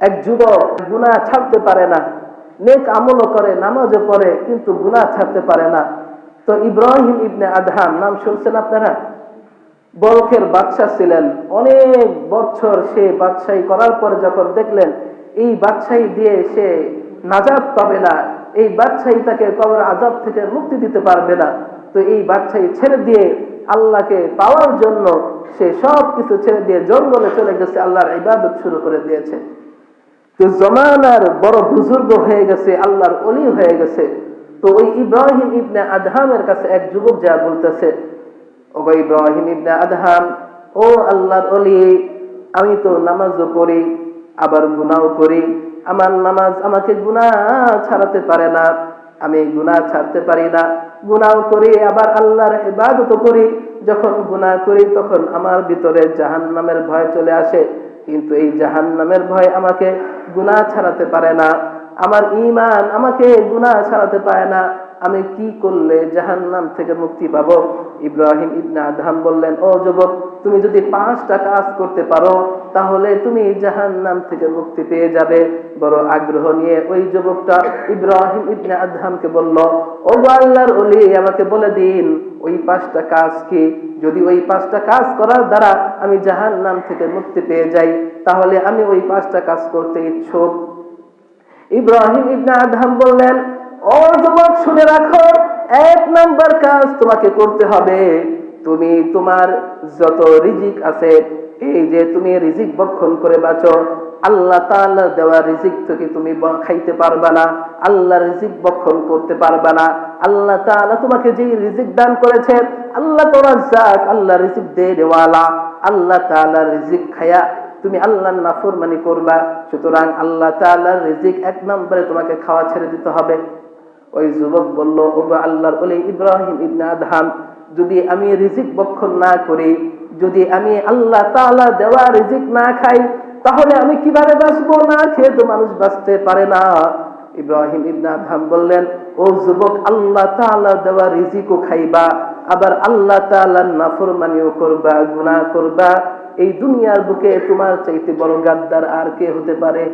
এক যুবক গুনাহ ছাড়তে পারে না, নেক আমলও করে, নামাজও পড়ে, কিন্তু গুনাহ ছাড়তে পারে না। তো ইব্রাহিম ইবনে আদহাম নাম শুনছেন আপনারা? বরফের বাদশা ছিলেন। অনেক বছর সে বাদশাহী করার পরে যখন দেখলেন, এই বাদশাহী দিয়ে সে নাজাত পাবে না, এই বাদশাহী তাকে কবর আজাব থেকে মুক্তি দিতে পারবে না, তো এই বাদশাহী ছেড়ে দিয়ে আল্লাহকে পাওয়ার জন্য সে সব কিছু ছেড়ে দিয়ে জঙ্গলে চলে গেছে, আল্লাহর ইবাদত শুরু করে দিয়েছে। তো জমানার বড় বুজুর্গ হয়ে গেছে, আল্লাহর অলি হয়ে গেছে। তো ওই ইব্রাহিম ইবনে আদহামের কাছে এক যুবক যা বলতেছে ইব্রাহিম ইবনে আদহাম, ও আল্লাহর অলি, আমি তো নামাজও করি, আবার গুনাও করি। আমার নামাজ আমাকে গুনাহ ছাড়াতে পারে না, আমি গুনাহ ছাড়তে পারি না। গুনাও করি, আবার আল্লাহর ইবাদতও করি। যখন গুনাহ করি, তখন আমার ভিতরে জাহান্নামের ভয় চলে আসে। কিন্তু এই জাহান নামের ভয় আমাকে গুনাহ ছাড়াতে পারে না। আমার ইমান আমাকে গুনাহ ছাড়াতে পারে না। আমি কি করলে জাহান নাম থেকে মুক্তি পাবো? ইব্রাহিম ইবনে আদহাম বললেন, ও যুবক, তুমি যদি পাঁচটা কাজ করতে পারো, তাহলে তুমি জাহান্নাম থেকে মুক্তি পেয়ে যাবে। বড় আগ্রহ নিয়ে ওই যুবকটা ইব্রাহিম ইবনে আদহামকে বলল, ও আল্লাহর ওলি, আমাকে বলে দিন, ওই পাঁচটা কাজ কি? যদি ওই পাঁচটা কাজ করার দ্বারা আমি জাহান্নাম থেকে মুক্তি পেয়ে যাই, তাহলে আমি ওই পাঁচটা কাজ করতে ইচ্ছুক। ইব্রাহিম ইবনে আদহাম বললেন, ও যুবক, শুনে রাখো এক নাম্বার কাজ তোমাকে করতে হবে, তুমি তোমার যত রিজিক আছে, এই যে তুমি রিজিক বক্ষণ করে বাঁচো, আল্লাহ তাআলা দেওয়া রিজিক থেকে তুমি খাইতে পারবা না, আল্লাহ রিজিক বক্ষণ করতে পারবা না, আল্লাহ তাআলা তোমাকে যে রিজিক দান করেছেন আল্লাহ তো রাজ্জাক আল্লাহ রিজিক দে দেওয়ালা, আল্লাহ তাআলা রিজিক খায়া তুমি আল্লাহর নাফরমানি করবা, সুতরাং আল্লাহ তাআলার রিজিক এক নম্বরে তোমাকে খাওয়া ছেড়ে দিতে হবে। ওই যুবক বলল, ওগো আল্লাহর ওলি ইব্রাহিম ইবনে আদহাম, যদি আমি রিজিক বক্ষণ না করি, যদি আমি আল্লাহ তাআলা দেওয়া রিজিক না খাই, তাহলে আমি কীভাবে বাঁচবো? না খেয়ে তো মানুষ বাঁচতে পারে না। ইব্রাহিম ইবনে আদহাম বললেন, ও যুবক, আল্লাহ তাআলা দেওয়া রিজিকও খাইবা, আবার আল্লাহ তাআলার নাফরমানিও করবা, গুনাহ করবা। এই দুনিয়ার বুকে তোমার চাইতে বড় গাদ্দার আর কে হতে পারে?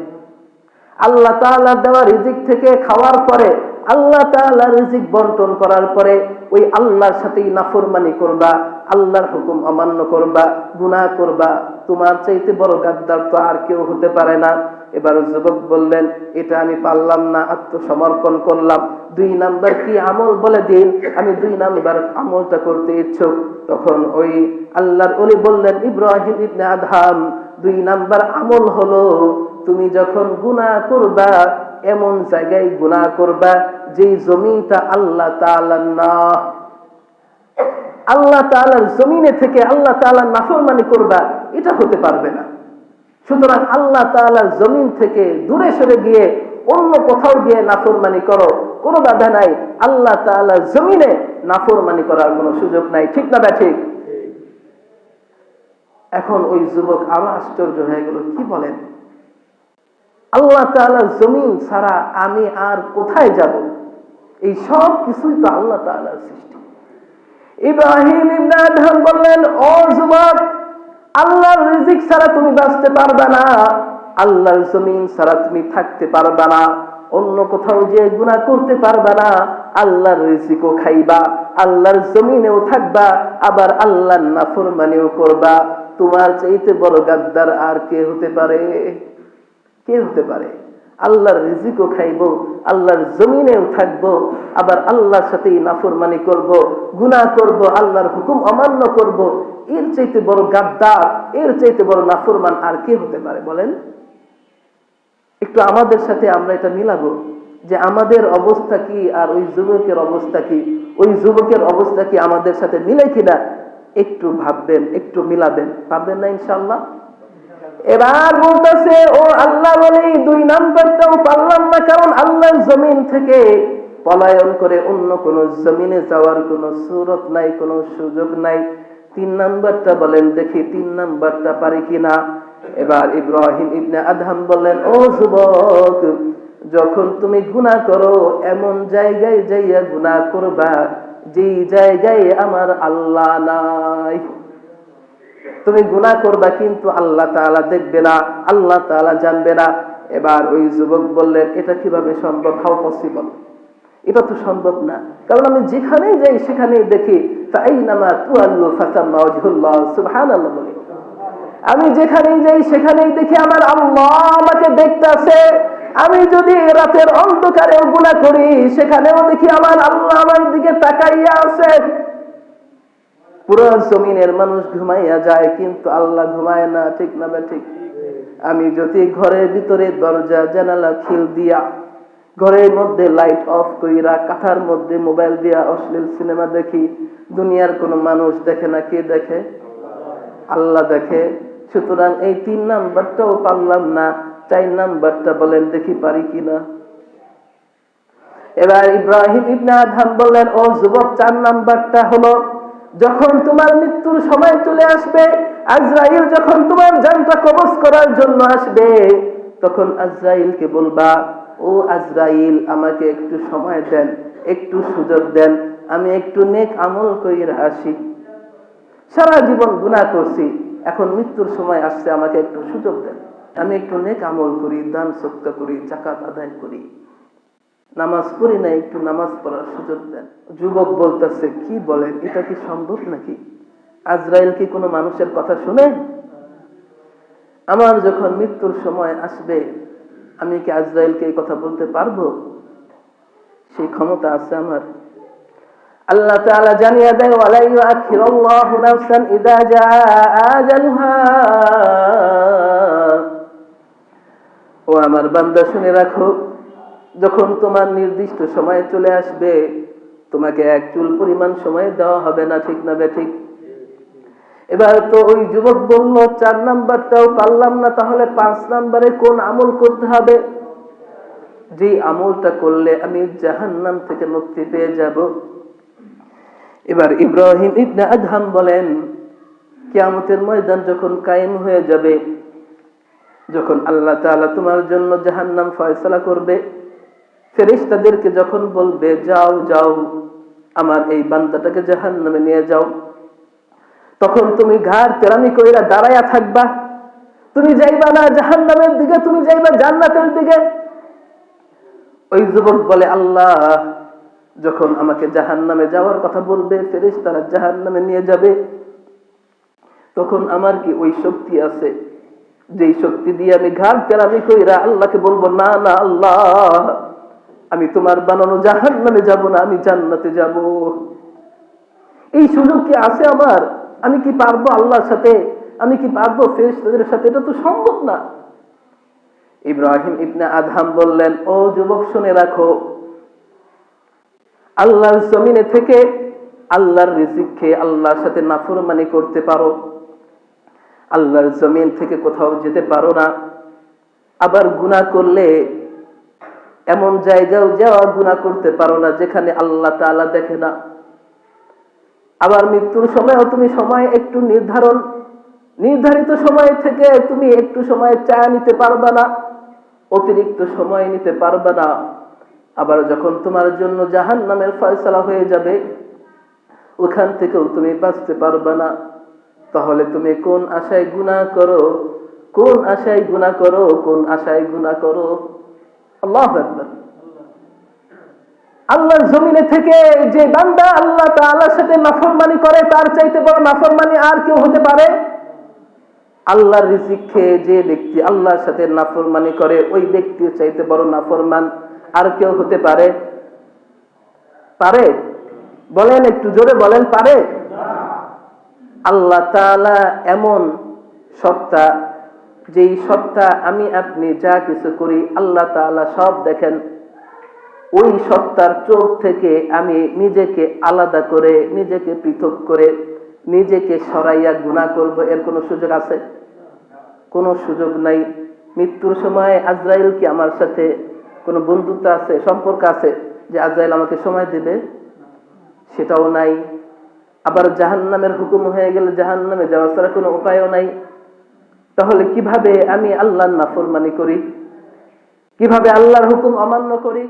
আল্লাহ তাআলা দেওয়া রিজিক থেকে খাওয়ার পরে আল্লাহ তাআলা রিজিক বন্টন করার পরে ওই আল্লাহর সাথেই নাফরমানি করবা, আল্লাহর হুকুম অমান্য করবা, গুনাহ করবা। তোমার চাইতে বড় গাদ্দার তো আর কেউ হতে পারে না। এবার যুবক বললেন, এটা আমি পারলাম না, আত্মসমর্পণ করলাম। দুই নাম্বার কি আমল বলে দিন? আমি দুই নাম্বার আমলটা করতে ইচ্ছুক। তখন ওই আল্লাহর ওলি বললেন, ইব্রাহিম ইবনে আদহাম, দুই নাম্বার আমল হলো তুমি যখন গুনাহ করবা এমন জায়গায় গুনাহ করবা যেই জমিনটা আল্লাহ তাআলার না। আল্লাহ তাআলার জমিনে থেকে আল্লাহ তাআলার নাফরমানি করবা এটা হতে পারবে না। সুতরাং আল্লাহ তাআলার জমিন থেকে দূরে সরে গিয়ে অন্য কোথাও গিয়ে নাফরমানি করো কোনো বাধা নাই। আল্লাহ তাআলার জমিনে নাফরমানি করার কোনো সুযোগ নাই। ঠিক না বা ঠিক। এখন ওই যুবক আরও আশ্চর্য হয়ে গেল কি বলেন? আল্লাহ তাআলার জমিন ছাড়া আমি আর কোথায় যাব? এই সব কিছুই তো আল্লাহ তাআলার সৃষ্টি। ইব্রাহিম আদহাম বললেন, ও যুবক, আল্লাহর রিজিক ছাড়া তুমি বাঁচতে পারবে না। আল্লাহর জমিন ছাড়া তুমি থাকতে পারবে না। অন্য কোথাও যে গুনাহ করতে পারবে না। আল্লাহর রিজিকও খাইবা, আল্লাহর জমিনেও থাকবা, আবার আল্লাহর নাফরমানিও করবা। তোমার চাইতে বড় গাদ্দার আর কে হতে পারে? কে হতে পারে? আল্লাহর রিজিকও খাইব, আল্লাহর জমিনেও থাকব, আবার আল্লাহর সাথেই নাফরমানি করব, গুনাহ করব, আল্লাহর হুকুম অমান্য করব, এর চাইতে বড় গাদ্দার, এর চাইতে বড় নাফরমান আর কে হতে পারে বলেন? একটু আমাদের সাথে আমরা এটা মিলাবো, যে আমাদের অবস্থা কি আর ওই যুবকের অবস্থা কি? ওই যুবকের অবস্থা কি আমাদের সাথে মিলে কিনা? একটু ভাববেন, একটু মিলাবেন। পারবেন না ইনশাল্লাহ এবার বলতেছে, ও আল্লাহ বলে দুই নাম্বারটাও পারলাম না, কারণ আল্লাহর জমিন থেকে পলায়ন করে অন্য কোন জমিনে যাওয়ার কোন সুরত নাই, কোন সুযোগ নাই। তিন নাম্বারটা বলেন, দেখি তিন নাম্বারটা পারি কিনা? এবার ইব্রাহিম ইবনে আদহাম বললেন, ও যুবক, যখন তুমি গুনাহ করো, এমন জায়গায় যাইয়া গুনাহ করবা, যেই জায়গায় আমার আল্লাহ নাই। তুমি গুনাহ করবা কিন্তু আল্লাহ তাআলা দেখবে না, আল্লাহ তাআলা জানবে না। এবার ওই যুবক বললেন, এটা কীভাবে সম্ভব? হাউ পসিবল এটা তো সম্ভব না। কারণ আমি যেখানেই যাই, সেখানেই দেখি আমি যেখানেই যাই, সেখানেই দেখি আমার আল্লাহ আমাকে দেখতেছে। আমি যদি রাতের অন্ধকারে গুণা করি, সেখানেও দেখি আমার আল্লাহ আমার দিকে তাকাইয়া আছে পুরো জমিনের মানুষ ঘুমাইয়া যায়, কিন্তু আল্লাহ ঘুমায় না, ঠিক না বা ঠিক? আমি যদি ঘরের ভিতরে দরজা, জানালা, খিল দিয়া, ঘরের মধ্যে লাইট অফ কইরা, কাঁথার মধ্যে মোবাইল দিয়া অশ্লীল সিনেমা দেখি, দুনিয়ার কোনো মানুষ দেখে না কে দেখে? আল্লাহ দেখে। সুতরাং এই তিন নাম্বারটাও পারলাম না, চার নাম্বারটা বলেন দেখি পারি কিনা? এবার ইব্রাহিম ইবনে আদহাম বললেন, ও যুবক, চার নাম্বারটা হলো যখন তোমার মৃত্যুর সময় চলে আসবে, আজরাইল যখন তোমার জানটা কবজ করার জন্য আসবে, তখন আজরাইলকে বলবা, ও আজরাইল, আমাকে একটু সময় দেন, একটু সুযোগ দেন, আমি একটু নেক আমল কইরা আসি। সারা জীবন গুনাহ করছি, এখন মৃত্যুর সময় আসছে, আমাকে একটু সুযোগ দেন। আমি একটু নেক আমল করি, দান সৎকা করি, জাকাত আদায় করি। নামাজ পড়ি না একটু নামাজ পড়ার সুযোগ দেন। যুবক বলতেছে, কি বলেন, এটা কি সম্ভব নাকি? আজরাইল কি কোনো মানুষের কথা শুনে? আমার যখন মৃত্যুর সময় আসবে, আমি কি আজরাইলকে এই কথা বলতে পারব? সেই ক্ষমতা আছে আমার। আল্লাহ তাআলা জানিয়ে দেয়, ওয়ালা ইউআখিরুল্লাহু নাফসান জাআ ও আমার বান্দা, শুনে রাখো যখন তোমার নির্দিষ্ট সময়ে চলে আসবে, তোমাকে এক চুল পরিমাণ সময় দেওয়া হবে না, ঠিক না ঠিক? এবার তো ওই যুবক বলল, চার নাম্বারটাও পারলাম না, তাহলে পাঁচ নাম্বারে কোন আমল করতে হবে? যে আমলটা করলে আমি জাহান্নাম থেকে মুক্তি পেয়ে যাব। এবার ইব্রাহিম ইবনে আদহাম বলেন, কিয়ামতের ময়দান যখন কায়েম হয়ে যাবে, যখন আল্লাহ তাআলা তোমার জন্য জাহান্নাম ফয়সালা করবে ফেরেশতাদেরকে যখন বলবে, যাও যাও, আমার এই বান্দাটাকে জাহান্নামে নিয়ে যাও। তখন তুমি ঘাড় তেরামি কইরা দাঁড়ায়া থাকবা। তুমি যাইবা না জাহান্নামের দিকে, তুমি যাইবা জান্নাতের দিকে। ওই যুবক বলে, আল্লাহ, যখন আমাকে জাহান্নামে যাওয়ার কথা বলবে, ফেরেশতারা জাহান্নামে নিয়ে যাবে। তখন আমার কি ওই শক্তি আছে? যেই শক্তি দিয়ে আমি ঘাট তেরামি কইরা আল্লাহকে বলব, না না, আল্লাহ আমি তোমার বানানো জাহান নামে যাব না, আমি জান্নাতে যাব। এই সুযোগ কি আছে আমার? আমি কি পারব আল্লাহর সাথে? আমি কি পারব ফেরেশতাদের সাথে? এটা তো সম্ভব না। ইব্রাহিম ইবনে আদহাম বললেন, ও যুবক, শুনে রাখো। আল্লাহর জমিনে থেকে আল্লাহর রিজিক খেয়ে আল্লাহর সাথে নাফরমানি করতে পারো। আল্লাহর জমিন থেকে কোথাও যেতে পারো না। আবার গুনাহ করলে এমন জায়গাও যাওয়া গুনাহ করতে পারো না, যেখানে আল্লাহ তাআলা দেখে না। আবার মৃত্যুর সময়ও তুমি সময় একটু নির্ধারণ, নির্ধারিত সময় থেকে তুমি একটু সময় চা নিতে পারবা না, অতিরিক্ত সময় নিতে পারবা না। আবার যখন তোমার জন্য জাহান নামের ফয়সলা হয়ে যাবে, ওখান থেকেও তুমি বাঁচতে পারবা না। তাহলে তুমি কোন আশায় গুণা করো, কোন আশায় গুণা করো, কোন আশায় গুণা করো? আল্লাহ আল্লাহর জমিনে থেকে যে বান্দা আল্লাহ তাআলার সাথে নাফরমানি করে, তার চাইতে বড় নাফরমানি আর কেউ হতে পারে? আল্লাহর রিজিক খেয়ে যে ব্যক্তি আল্লাহর সাথে নাফরমানি করে, ওই ব্যক্তির চাইতে বড় নাফরমান আর কেউ হতে পারে? পারে? বলেন একটু জোরে বলেন, পারে? আল্লাহ তাআলা এমন সত্তা যেই সত্তা আমি আপনি যা কিছু করি, আল্লাহ তাআলা সব দেখেন। ওই সত্তার চোখ থেকে আমি নিজেকে আলাদা করে, নিজেকে পৃথক করে, নিজেকে সরাইয়া গুণা করব। এর কোনো সুযোগ আছে? কোনো সুযোগ নাই। মৃত্যুর সময় আজরাইল কি আমার সাথে কোনো বন্ধুত্ব আছে, সম্পর্ক আছে, যে আজরাইল আমাকে সময় দেবে? সেটাও নাই। আবার জাহান নামের হুকুম হয়ে গেলে জাহান নামে যাওয়া ছাড়া কোনো উপায়ও নাই। তাহলে কীভাবে আমি আল্লাহর নাফরমানি করি? কীভাবে আল্লাহর হুকুম অমান্য করি?